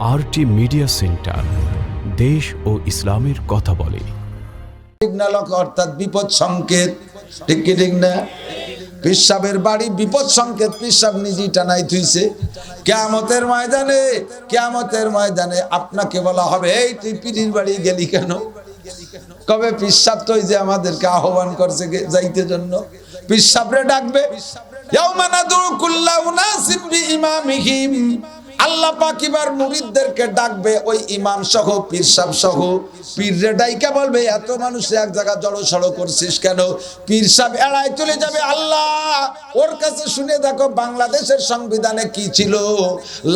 RT media centre দেশ ও ইসলামের কথা বলে। সিগনালক অর্থাৎ বিপদ সংকেত। ঠিক কি ঠিক না? পিসাবের বাড়ি বিপদ সংকেত, পিসাব নিজেই টানাই থুইছে। কেয়ামতের ময়দানে কেয়ামতের ময়দানে আপনাকে বলা হবে, এই, তুই পিঠির বাড়ি গেলি কেন? কবে পিসাব তো যে আমাদেরকে আহ্বান করছে যাইতে জন্য। পিসাবরে ডাকবে, ইয়াউমা নাদু কুল্লা উনাসিন বিইমামিহিম। আল্লাহ পাক এবার মুরিদদেরকে ডাকবে, ওই ইমাম সহ, পীর সাহ সহ। পীর রে ডাইকা বলবে, এত মানুষ এক জায়গা জড়ো সড়ো করছিস কেন? পীর সাহ এড়াই চলে যাবে, আল্লাহ, ওর কাছে শুনে দেখো বাংলাদেশের সংবিধানে কি ছিল?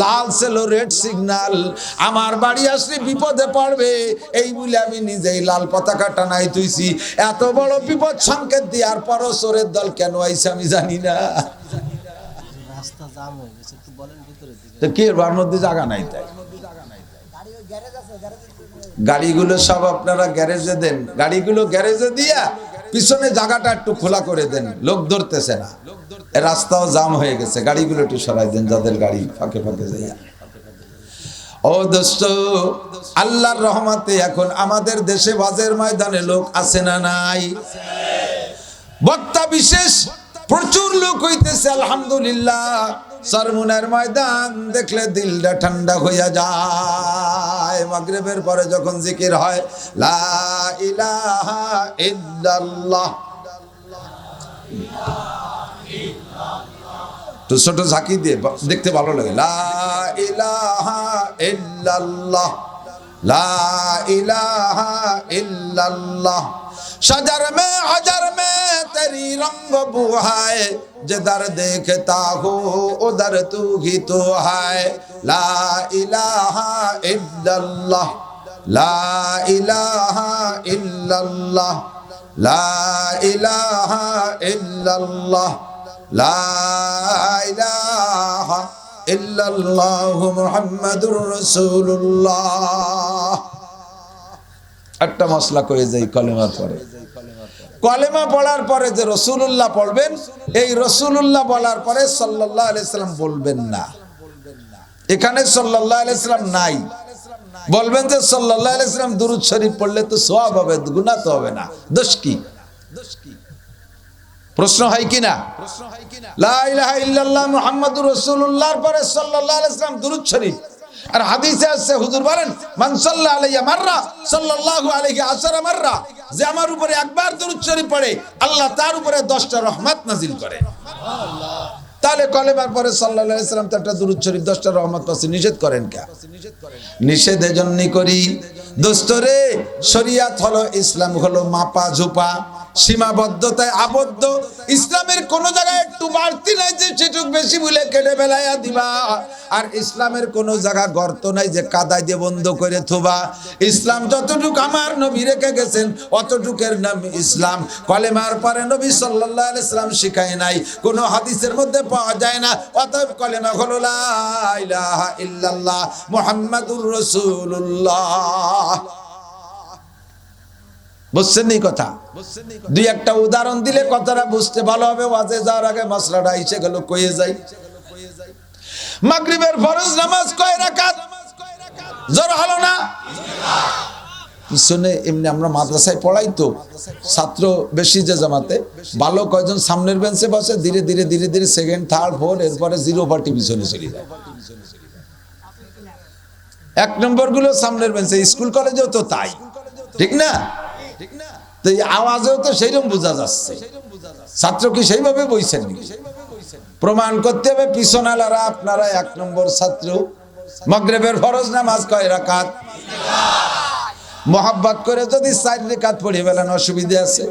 লাল ছিল রেড সিগন্যাল আমার বাড়ি আসলে বিপদে পড়বে। এই বলে আমি নিজেই লাল পতাকা টানাই তুইছি। এত বড় বিপদ সংকেত দেওয়ার পরও চোরের দল কেন আইছে আমি জানি না। তো মধ্যে জায়গা নাই তাই? গাড়িগুলো সব আপনারা গ্যারেজে দেন। গাড়িগুলো গ্যারেজে দিয়া পিছনে জায়গাটা একটু খোলা করে দেন। লোক ধরতেছে না। রাস্তাও জাম হয়ে গেছে। গাড়িগুলো একটু সরাই দেন, যাদের গাড়ি ফাঁকে ফাঁকে যাইয়া। ও দোস্ত, আল্লাহর রহমতে এখন আমাদের দেশে বাজের ময়দানে লোক আছে না নাই? বক্তা বিশেষ প্রচুর লোক হইতেছে, আলহামদুলিল্লাহ। সরমুনের ময়দান দেখলে দিলটা ঠান্ডা হইয়া যায়। মাগরেবের পরে যখন জিকির হয় তো ছোট ঝাঁকি দিয়ে দেখতে ভালো লাগে। লা ইলাহা ইল্লাল্লাহ। লা সাজার মে, হাজার মে तेरी रंग बुहाए जिधर देखता हो उधर तू ही तो है ला इलाहा इल्लल्लाह ला इलाहा इल्लल्लाह ला इलाहा इल्लल्लाह লা ইলাহা ইল্লাল্লাহু মুহাম্মাদুর রাসূলুল্লাহ একটা মশলা করে যাই কলেমার পরে কলেমা পড়ার পরে যে রসুল্লাহ পড়বেন, এই রসুল্লাহ বলার পরে সাল্লাহ আলাইসাল্লাম বলবেন না। এখানে সাল্লাহ আলাইসাল্লাম নাই। বলবেন যে সাল্লাহ আলাইসাল্লাম দুরুদ শরীফ পড়লে তো সব হবে গুণা তো হবে না। দোষ কি? প্রশ্ন হয় কি না? লা ইলাহা ইল্লাল্লাহ মুহাম্মাদুর রাসূলুল্লাহর পরে সাল্লাল্লাহু আলাইহি সাল্লাম দুরূদ শরীফ। আর হাদিসে আছে, হুজুর বলেন, মান সাল্লা আলাইয়া মাররা, সাল্লাল্লাহু আলাইহি আশারা মাররা, যে আমার উপরে একবার দুরূদ শরীফ পড়ে, আল্লাহ তার উপরে 10টা রহমত নাজিল করে। তাহলে কলেমার পরে সাল্লাল্লাহু আলাইহি সাল্লাম তো একটা দুরূদ শরীফ 10টা রহমত পাচ্ছে নিষেধ করেন কে? নিষেধ এজন্যই করি দোস্তরে শরিয়াত হলো ইসলাম হলো মাপা ঝোপা সীমাবদ্ধতায় আবদ্ধ। ইসলামের কোন জায়গায় একটু বাড়তি নাই যে সেটুক বেশি বলে কেটে বেলাইয়া দিবা। আর ইসলামের কোন জায়গা গর্ত নাই যে কাদায় দিয়ে বন্ধ করে থোবা। ইসলাম যতটুক আমার নবী রেখে গেছেন, অতটুকের নাম ইসলাম। কলেমার পরে নবী সাল্লাল্লাহু আলাইহি সাল্লাম শিখায় নাই, কোন হাদিসের মধ্যে পাওয়া যায় না। অতএব কলেমা হলো, লা ইল্লাল্লাহ মুহাম্মাদুর রাসূলুল্লাহ। বুঝছেন এই কথা? দুই একটা উদাহরণ দিলে কথাটা বুঝতে ভালো হবে, ওয়াজে যাওয়ার আগে মশলাটা এসে গেল, কয়ে যাই। মাগরিবের ফরজ নামাজ কয় রাকাত? জোর হলো না? পিছনে এমনি আমরা মাদ্রাসায় পড়াই তো, ছাত্র বেশি যে জামাতে ভালো কয়জন সামনের বেঞ্চে বসে, ধীরে ধীরে ধীরে ধীরে সেকেন্ড থার্ড ফোর্থ এরপরে জিরো পার্টি পিছনে চলে যায়। এক নম্বরগুলো সামনের বেঞ্চে, স্কুল কলেজেও তো তাই, ঠিক না? তো এই আওয়াজেও তো সেইরকম বোঝা যাচ্ছে। ছাত্র কি সেইভাবে বইছেন প্রমাণ করতে হবে, পিছনালারা আপনারা এক নম্বর ছাত্র। মগরেবের ফরজ নামাজ কয় রাকাত? মোহাব্বত করে যদি চার রেখাত পড়িয়ে ফেলেন, অসুবিধা আছে?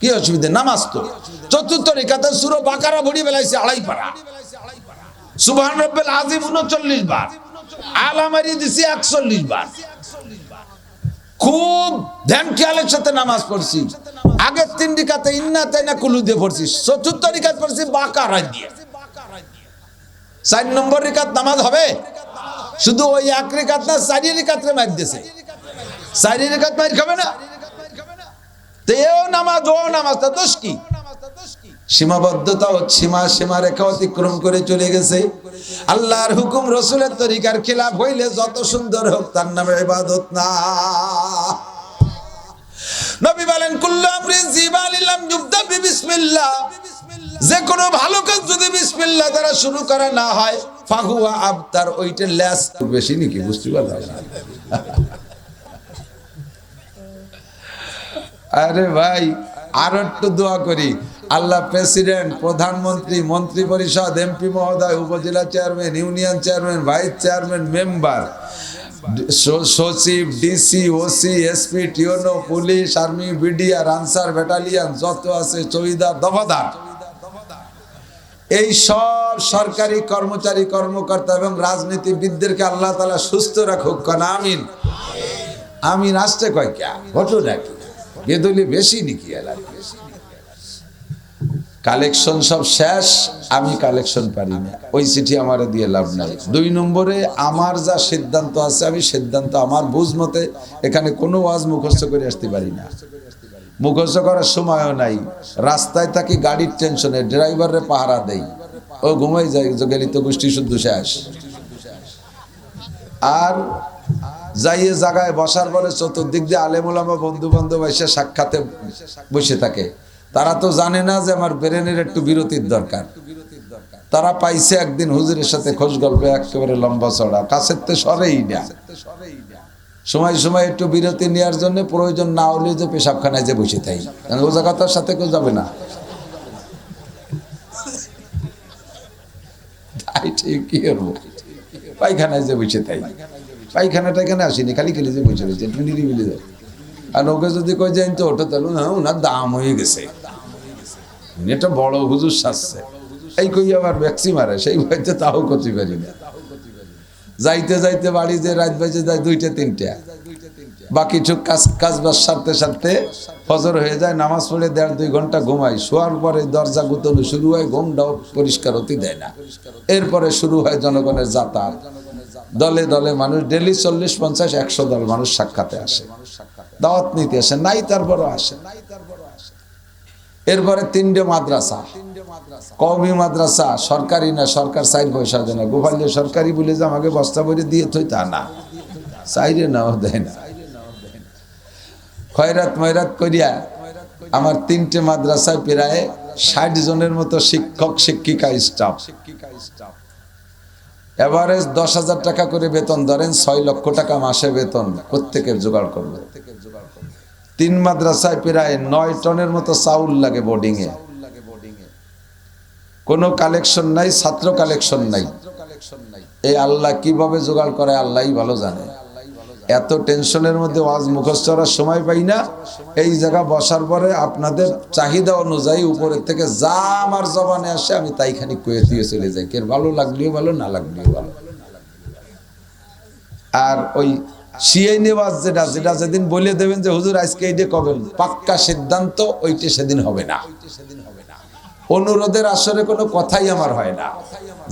কি অসুবিধা? নামাজ তো। চতুর্থ রেখাতে সুরো বাকারা ভরিয়ে ফেলাইছে আড়াই পাড়া সুবহান রব্বিল আজিম উনচল্লিশ বার। আলামারি দিছি একচল্লিশ বার। খুব ধ্যান খেয়ালের সাথে নামাজ পড়ছি। আগের তিন রিকাতে ইন্না তাই না কুলু দিয়ে পড়ছি। চতুর্থ রিকাত পড়ছি বাঁকা রাত দিয়ে। চার নম্বর রিকাত নামাজ হবে? শুধু ওই এক রিকাত না চারি রিকাতে মার দিয়েছে। চারি রিকাত মার খাবে না? তো এও নামাজ ও নামাজ, তা দোষ কি? সীমাবদ্ধতা সীমা সীমা রেখা অতিক্রম করে চলে গেছে। আল্লাহর হুকুম রসুলের তরিকার খেলাফ হইলে যত সুন্দর হোক তার নামে ইবাদত না। নবী বলেন বিসমিল্লাহ। যে কোনো ভালো কাজ যদি বিসমিল্লাহ দ্বারা শুরু করা না হয়, ফাহুয়া আবতার ওইটা ল্যাস বেশি নাকি? বুঝতে পারলাম আরে ভাই আর একটু দোয়া করি। আল্লাহ প্রেসিডেন্ট প্রধানমন্ত্রী মন্ত্রী পরিষদ এমপি মহোদয়, উপজেলা chairman union chairman vice chairman member সচিব ডিসি ওসি এসপি টিওনো police army BDR answer battalion যত আছে চৌকিদার দফাদার। এই সব সরকারি কর্মচারী, কর্মকর্তা এবং রাজনীতিবিদদেরকে আল্লাহ তালা সুস্থ রাখুক, কন, আমিন। আমিন আসতে কয় কে? ঘটনা কি বেদলি বেশি নাকি এলাকা কালেকশন সব শেষ, আমি কালেকশন পারি না। ওই চিঠি আমার দিয়ে লাভ নাই। দুই নম্বরে, আমার যা সিদ্ধান্ত আছে, আমি সিদ্ধান্ত আমার বুঝ মতে এখানে কোনো ওয়াজ মুখস্থ করে আসতে পারি না। মুখস্থ করার সময়ও নাই। রাস্তায় থাকি গাড়ির টেনশনে ড্রাইভারে পাহারা দেই। ও ঘুমাই যায়, গেলি তো গোষ্ঠী শুদ্ধ শেষ। আর যাইয়ে জায়গায় বসার পরে চতুর্দিক দিয়ে আলেমুলামা বন্ধু বান্ধব এসে সাক্ষাতে বসে থাকে। তারা তো জানে না যে আমার ব্রেনের একটু বিরতির দরকার। তারা পাইছে একদিন হুজুরের সাথে খোঁজ গল্প, একেবারে লম্বা চড়া। কাছের তো সরেই না। সময় সময় একটু বিরতি নেওয়ার জন্য প্রয়োজন না হলে যে পেশাবখানায় যে বসে থাই ও জায়গা সাথে কেউ যাবে না। পায়খানায় যে বসে থাই পায়খানা টাইখানে আসিনি, খালি খালি যে বসে রয়েছে একটু নিরিবিলি যায়। আর ওকে যদি কই যাই তো ওটা তাহলে না, ওনার দাম হয়ে গেছে। একটা বড় হুজুর সাজছে এই কই আবার ভ্যাকসি মারে, সেই ভয়তে তাও করতে পারি না। যাইতে যাইতে বাড়ি যে রাত বাজে যায় দুইটা, তিনটা। বাকি টুক কাজ কাজ বাজ সারতে সারতে ফজর হয়ে যায়, নামাজ পড়ে দেড় দুই ঘণ্টা ঘুমাই। শোয়ার পরে দরজা গুতনো শুরু হয়, ঘুমটাও পরিষ্কার হতে দেয় না। এরপরে শুরু হয় জনগণের যাতায়াত। দলে দলে মানুষ ডেলি চল্লিশ, পঞ্চাশ, একশো দল মানুষ সাক্ষাতে আসে। দাওয়াত নিতে আসে, নাই তারপরও আসে। এরপরে তিনটে মাদ্রাসা। কওমি মাদ্রাসা, সরকারি না সরকার সাইড পয়সা দেয় না। গোপাল্য সরকারি বলে যে আমাকে বস্তা বইরে দিয়ে থই তা না। সাইডে নাও, দেয় না। খয়রাত ময়রাত করিয়া আমার তিনটে মাদ্রাসায় প্রায় ষাট জনের মতো শিক্ষক শিক্ষিকা স্টাফ শিক্ষিকা, স্টাফ। এভারেজ দশ হাজার টাকা করে বেতন ধরেন, ছয় লক্ষ টাকা মাসে বেতন, প্রত্যেকের জোগাড় করবে তিন মাদ্রাসায় প্রায় নয় টনের মতো চাউল লাগে বোর্ডিং এ কোনো কালেকশন নাই, ছাত্র কালেকশন নাই। এই আল্লাহ কীভাবে জোগাড় করে আল্লাহ ভালো জানে। এত টেনশনের মধ্যে ওয়াজ মুখস্থ করার সময় পাই না। এই জায়গা বসার পরে আপনাদের চাহিদা অনুযায়ী উপরের থেকে যা আমার জবানে আসে, আমি তাই খানি কয়ে দিয়ে চলে যাই। কে ভালো লাগলেও ভালো, না লাগলেও ভালো। আর ওই সিআই নেওয়াজ যেটা যেটা যেদিন বলে দেবেন যে, হুজুর, আজকে এইটা কবেন? পাক্কা সিদ্ধান্ত ওইটা সেদিন হবে না। অনুরোধের আসরে কোনো কথাই আমার হয় না।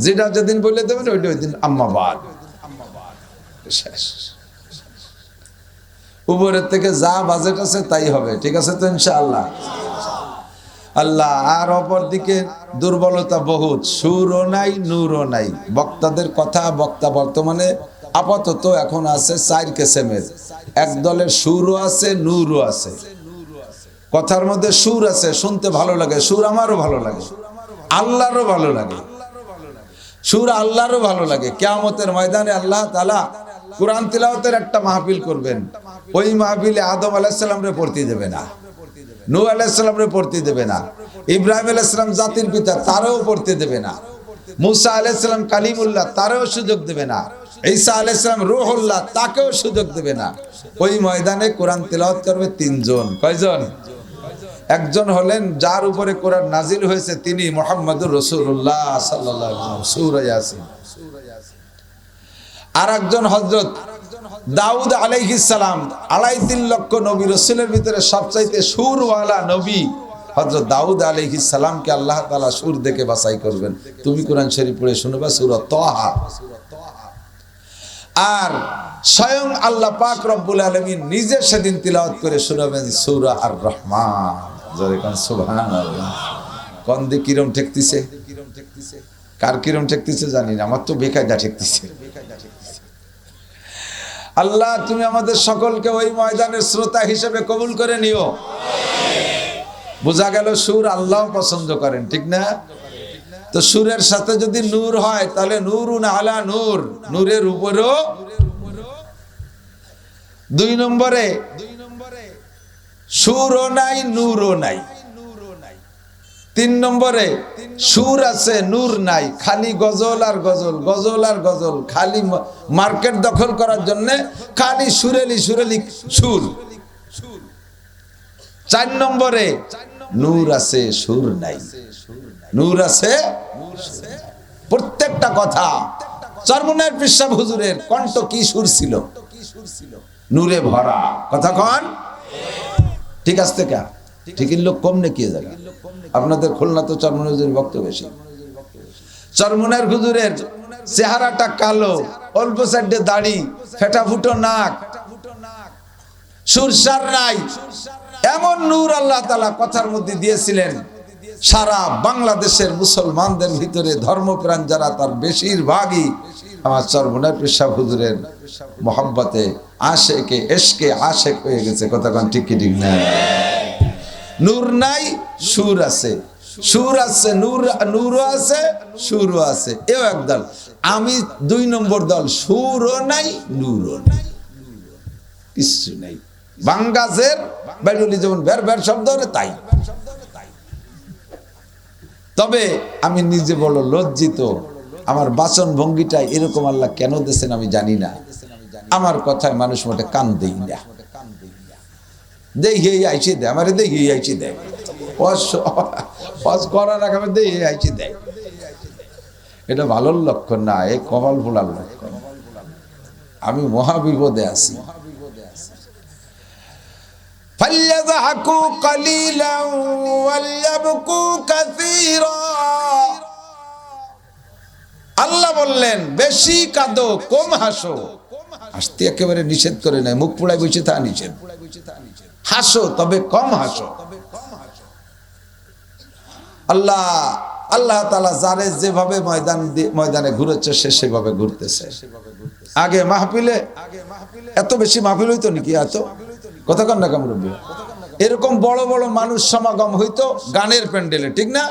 যেটা যেদিন বলে দেবেন, ওইটা ওই দিন আম্মাবাদ শেষ। উপরের থেকে যা বাজেট আছে তাই হবে, ঠিক আছে তো ইনশাআল্লাহ? আল্লাহ, আর অপর দিকে দুর্বলতা বহুত, সুরও নাই, নূরও নাই। বক্তাদের কথা, বক্তা বর্তমানে আপাতত এখন আছে চার কেসেমের। এক দলের সুরও আছে, নূরও আছে। কথার মধ্যে সুর আছে, শুনতে ভালো লাগে, সুর আমারও ভালো লাগে, আল্লাহরও ভালো লাগে। সুর আল্লাহরও ভালো লাগে। কেয়ামতের ময়দানে আল্লাহ তালা কোরআন তিলাওয়াতের একটা মাহফিল করবেন। ওই মাহফিলে আদম আলাহিসাল্লাম রে পড়তে দেবে না। নু আলাহিসাল্লাম রে পড়তে দেবে না। ইব্রাহিম আলাইসালাম জাতির পিতা, তারও পড়তে দেবে না। মুসা আলাইসালাম কালিমুল্লাহ, তারও সুযোগ দেবে না। ঈসা আলাইসালাম রুহুল্লাহ, তাকেও সুযোগ দেবে না। ওই ময়দানে কোরআন তিলাওয়াত করবে তিনজন। কয়জন? একজন হলেন, যার উপরে কোরআন নাজিল হয়েছে তিনি মোহাম্মদুর রসুল্লাহ সাল্লাহ সুরা ইয়াসিন। আর একজন হজরত দাউদ আলাইহিসালাম আড়াই তিন লক্ষ নবী রসুলের ভিতরে সবচাইতে সুরওয়ালা নবী হজরত দাউদ আলাইহিসালামকে আল্লাহ তালা সুর দেখে বাছাই করবেন। তুমি কোরআন শরীফ পড়ে শুনবা, সুর তহা আর স্বয়ং আল্লাহ পাক রব্বুল আলমিন নিজে সেদিন তিলাওয়াত করে শোনাবেন সুরা আর রহমান জোরে কোন, সুবহানাল্লাহ। কন দিয়ে কিরম ঠেকতিছে? কার কিরম ঠেকতিছে জানি না, আমার তো বেকায়দা ঠেকতিছে। আল্লাহ, তুমি আমাদের সকলকে ওই ময়দানের শ্রোতা হিসেবে কবুল করে নিও। বোঝা গেল সুর আল্লাহ পছন্দ করেন, ঠিক না? তো সুরের সাথে যদি নূর হয়, তাহলে নূরুন আলা নূর, নূরের উপরেও দুই নম্বরে, সুরও নাই, নূরও নাই। তিন নম্বরে, সুর আছে, নূর নাই, খালি গজল আর গজল গজল আর গজল, খালি মার্কেট দখল করার জন্য খালি সুরেলি সুরেলি সুর। চার নম্বরে, নূর আছে, সুর নাই। নূর আছে, প্রত্যেকটা কথা। চরমনের পিসাব হুজুরের কণ্ঠ কি সুর ছিল? নূরে ভরা। কথা কন? ঠিক আছে কা? লোক কম নে কি জায়গা আপনাদের খুলনা তো চরমনের হুজুরের বক্তব্য বেশি। চরমনের হুজুরের চেহারাটা কালো, অল্প সাইডে দাড়ি, ফেটা ফুটো নাক সুরসার নাই। এমন নূর আল্লাহ তালা কথার মধ্যে দিয়েছিলেন, সারা বাংলাদেশের মুসলমানদের ভিতরে ধর্মপ্রাণ যারা, তার বেশিরভাগই আমার চরমনের পেশা হুজুরের মোহাব্বতে আশেকে এসকে আশেক হয়ে গেছে। কতক্ষণ ঠিক ঠিক না? নূর নাই, সুর আছে। সুর আছে, নূর, নূরও আছে, সুরও আছে। এও একদল আমি দুই নম্বর দল, সুরও নাই, নূরও নাই। কিচ্ছু নেই। যেমন বের বের শব্দ তাই। তবে আমি নিজে বড় লজ্জিত, আমার বাচন ভঙ্গিটা এরকম আল্লাহ কেন দিয়েছেন আমি জানি না। আমার কথায় মানুষ মোটে কান দেই না। দেখি আইছি দেয় আমার দেখি আইছি দেয় হজ করার আগে আমার দেখি আইছি দেয় এটা ভালোর লক্ষণ না এই কপাল ফোলার লক্ষণ আমি মহাবিপদে আছি فليضحكوا قليلا وليبكوا كثيرا আল্লাহ বললেন বেশি কাঁদো কম হাসো হাসতে একেবারে নিষেধ করে নাই মুখ পোড়ায় বসে তা নিষেধ হাসো, তবে কম হাসো। আল্লাহ আল্লাহ তালা যারে যেভাবে ময়দান ময়দানে ঘুরেছে, সে সেভাবে ঘুরতেছে। আগে মাহফিলে, এত বেশি মাহফিল হইতো নাকি এত? কতক্ষণ না কামরব্বী এরকম বড় বড় মানুষ সমাগম হইতো গানের প্যান্ডেলে, ঠিক না?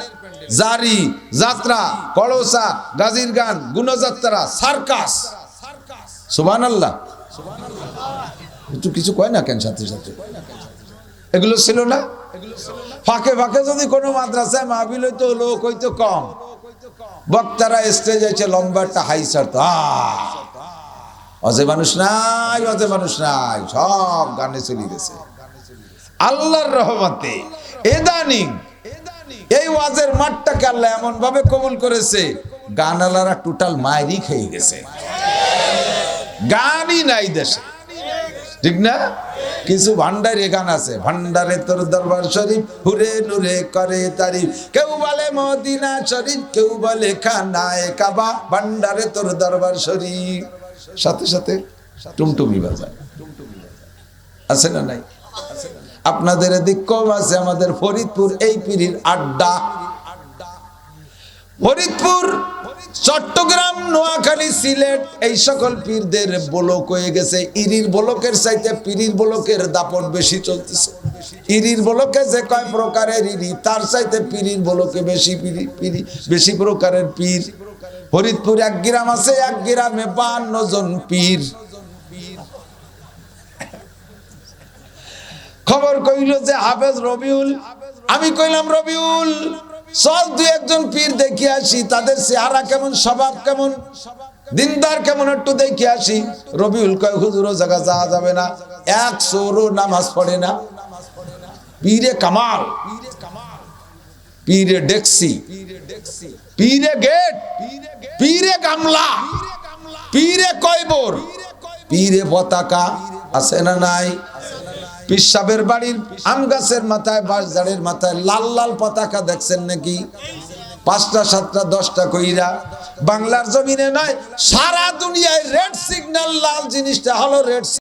জারি, যাত্রা, কলসা, গাজির গান, গুণযাত্রা, সার্কাস। সুবান আল্লাহ একটু কিছু কয় না কেন সাথে সাথে? এগুলো ছিল না? ফাঁকে ফাঁকে যদি কোনো মাদ্রাসায় মাহবিল হইতো, লোক হইতো কম। বক্তারা স্টেজ আছে লম্বা একটা হাই শার্ট অজে মানুষ নাই, অজে মানুষ নাই, সব গানে চলে গেছে। আল্লাহর রহমতে এদানিং এই ওয়াজের মাঠটাকে আল্লাহ এমন ভাবে কবুল করেছে গানালারা টোটাল মায়েরই খেয়ে গেছে। গানই নাই দেশে। ঠিক না? কিছু ভান্ডারে গান আছে। ভান্ডারে তোর দরবার শরীফ, হুরে নুরে করে তারিফ। কেউ বলে মদিনা শরীফ, কেউ বলে খানায় কাবা। ভান্ডারে তোর দরবার শরীফ। সাথে সাথে টুমটুমি বাজায়। আছে না নাই? আপনাদের এদিক কম আছে, আমাদের ফরিদপুর এই পিড়ির আড্ডা। ফরিদপুর চট্টগ্রাম, নোয়াখালী, সিলেট, এই সকল পীরদের বলক হয়ে গেছে। ইরির বলকের চাইতে পীরির বলকের দাপট বেশি চলতেছে। ইরির বলকে যে কয় প্রকারের ইরি, তার চাইতে পীরির বলকে বেশি পিরি পিরি, বেশি প্রকারের পীর। ফরিদপুর এক গ্রাম আছে, এক গ্রামে বান্ন জন পীর। খবর কইল যে হাফেজ রবিউল, আমি কইলাম রবিউল। সব দু একজন পীর দেখে আসি, তাদের চেহারা কেমন, স্বভাব কেমন, দিনদার কেমন একটু দেখে আসি। রবিউল কয় জায়গা যাওয়া যাবে না, এক সৌরও নামাজ পড়ে না। পীরে কামাল, পীরে ডেক্সি, পীরে গেট, পীরে গামলা, পীরে কয়বর, পীরে পতাকা আছে না নাই? পিসাবের বাড়ির আম গাছের মাথায়, বাঁশঝাড়ের মাথায় লাল লাল পতাকা দেখছেন নাকি? পাঁচটা, সাতটা, দশটা কইরা। বাংলার জমিনে নয়, সারা দুনিয়ায় রেড সিগন্যাল লাল জিনিসটা হলো রেড